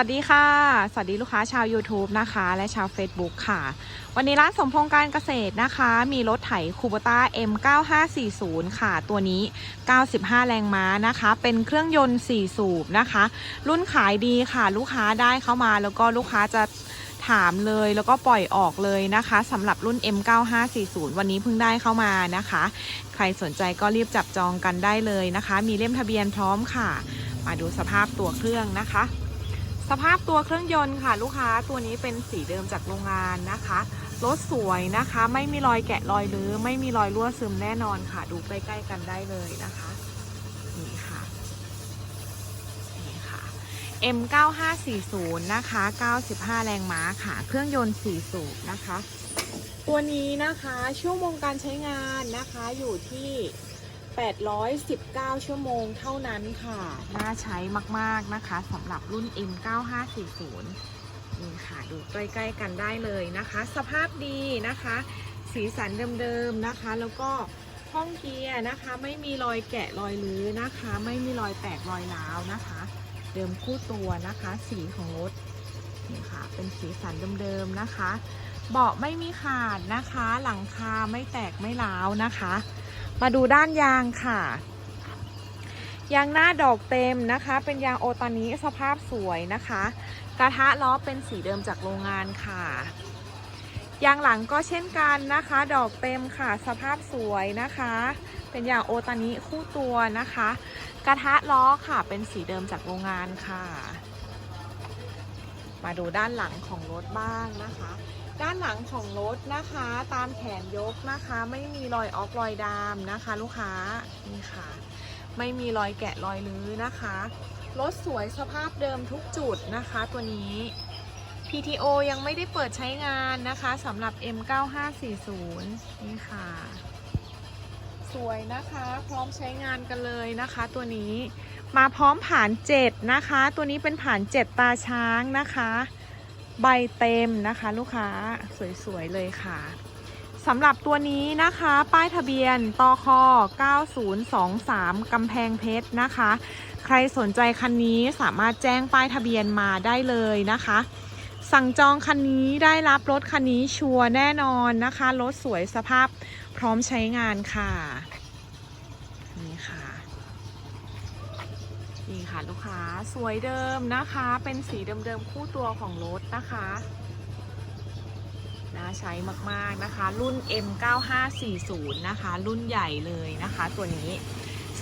วัสดีค่ะ สวัสดีลูกค้าชาว YouTube นะคะ และชาว Facebook ค่ะ วันนี้ร้านสมพงษ์การเกษตรนะคะ มีรถไถคูบต้า M9540 ค่ะ ตัวนี้ 95 แรงม้านะคะ เป็นเครื่องยนต์ 4 สูบนะคะ รุ่นขายดีค่ะ ลูกค้าได้เข้ามาแล้วก็ลูกค้าจะถามเลยแล้วก็ปล่อยออกเลยนะคะสำหรับรุ่น M9540 วันนี้เพิ่งได้เข้ามานะคะ ใครสนใจก็รีบจับจองกันได้เลยนะคะ มีเล่มทะเบียนพร้อมค่ะ มาดูสภาพตัวเครื่องนะคะ สภาพตัวเครื่องยนต์ค่ะ ลูกค้าตัวนี้เป็นสีเดิมจากโรงงานนะคะรถสวยนะคะ ไม่มีรอยแกะรอยรื้อไม่มีรอยรั่วซึมแน่นอนค่ะ ดูใกล้ๆกันได้เลยนะคะนี่ค่ะนี่ค่ะ M9540 นะคะ 95 แรงม้าค่ะ เครื่องยนต์4สูบนะคะ ตัวนี้นะคะชั่วโมงการใช้งานนะคะอยู่ที่ 819 ชั่วโมงเท่านั้นค่ะ น่าใช้มากๆนะคะสำหรับรุ่น M9540 นี่ค่ะ ดูใกล้ๆกันได้เลยนะคะ สภาพดีนะคะ สีสันเดิมๆนะคะ แล้วก็ห้องเกียร์นะคะ ไม่มีรอยแกะรอยรื้อนะคะ ไม่มีรอยแตกรอยร้าวนะคะ เดิมคู่ตัวนะคะ สีของรถนี่ค่ะ เป็นสีสันเดิมๆนะคะ เบาะไม่มีขาดนะคะ หลังคาไม่แตกไม่ร้าวนะคะ มาดูด้านยางค่ะ ยางหน้าดอกเต็มนะคะ เป็นยางโอตานิสภาพสวยนะคะ กระทะล้อเป็นสีเดิมจากโรงงานค่ะ ยางหลังก็เช่นกันนะคะ ดอกเต็มค่ะ สภาพสวยนะคะ เป็นยางโอตานิคู่ตัวนะคะ กระทะล้อค่ะ เป็นสีเดิมจากโรงงานค่ะ มาดูด้านหลังของรถบ้างนะคะ ด้านหลังของรถนะคะ ตามแขนยกนะคะ ไม่มีรอยออกรอยดามนะคะ ลูกค้านี่ค่ะ ไม่มีรอยแกะรอยลื้อนะคะรถสวยสภาพเดิมทุกจุดนะคะตัวนี้ PTO ยังไม่ได้เปิดใช้งานนะคะสำหรับ M9540 นี่ค่ะ สวยนะคะ พร้อมใช้งานกันเลยนะคะ ตัวนี้มาพร้อมผ่าน 7 นะคะ ตัวนี้เป็นผ่าน 7 ตาช้างนะคะ ใบเต็มนะคะลูกค้าสวยๆเลยค่ะสำหรับตัวนี้นะคะ ป้ายทะเบียนตอค9023 กำแพงเพชรนะคะ ใครสนใจคันนี้สามารถแจ้งป้ายทะเบียนมาได้เลยนะคะ สั่งจองคันนี้ได้รับรถคันนี้ชัวร์แน่นอนนะคะ รถสวยสภาพพร้อมใช้งานค่ะ นี่ค่ะ นี่ ค่ะลูกค้าสวยเดิมนะคะ เป็นสีเดิมๆคู่ตัวของรถนะคะน่าใช้มากๆนะคะ รุ่น M9540 นะคะ รุ่นใหญ่เลยนะคะ ตัวนี้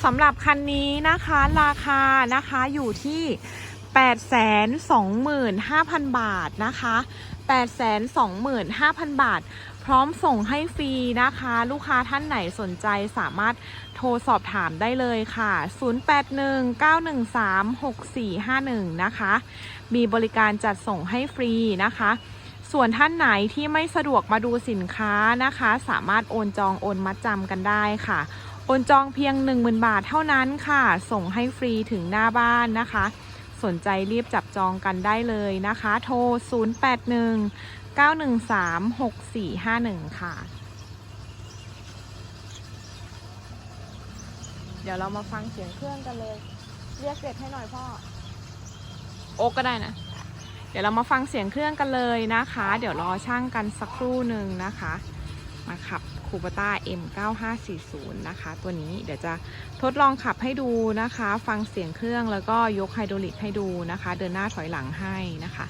สำหรับคันนี้นะคะราคานะคะอยู่ที่ 825,000 บาทนะคะ 825,000 บาท พร้อมส่งให้ฟรีนะคะ ลูกค้าท่านไหนสนใจสามารถโทรสอบถามได้เลยค่ะ 0819136451 นะคะ มีบริการจัดส่งให้ฟรีนะคะ ส่วนท่านไหนที่ไม่สะดวกมาดูสินค้านะคะ สามารถโอนจองโอนมัดจำกันได้ค่ะ โอนจองเพียง 10,000 บาทเท่านั้นค่ะ ส่งให้ฟรีถึงหน้าบ้านนะคะ สนใจรีบจับจองกันได้เลยนะคะ โทร 081 913 6451 ค่ะ เดี๋ยวเรามาฟังเสียงเครื่องกันเลย เรียกเสร็จให้หน่อยพ่อ โอ๊กก็ได้นะ เดี๋ยวเรามาฟังเสียงเครื่องกันเลยนะคะ เดี๋ยวรอช่างกันสักครู่หนึ่งนะคะ มาขับ คูปต้า M9540 นะคะ ตัวนี้เดี๋ยวจะทดลองขับให้ดูนะคะ ฟังเสียงเครื่องแล้วก็ยกไฮดรอลิกให้ดูนะคะ เดินหน้าถอยหลังให้นะคะ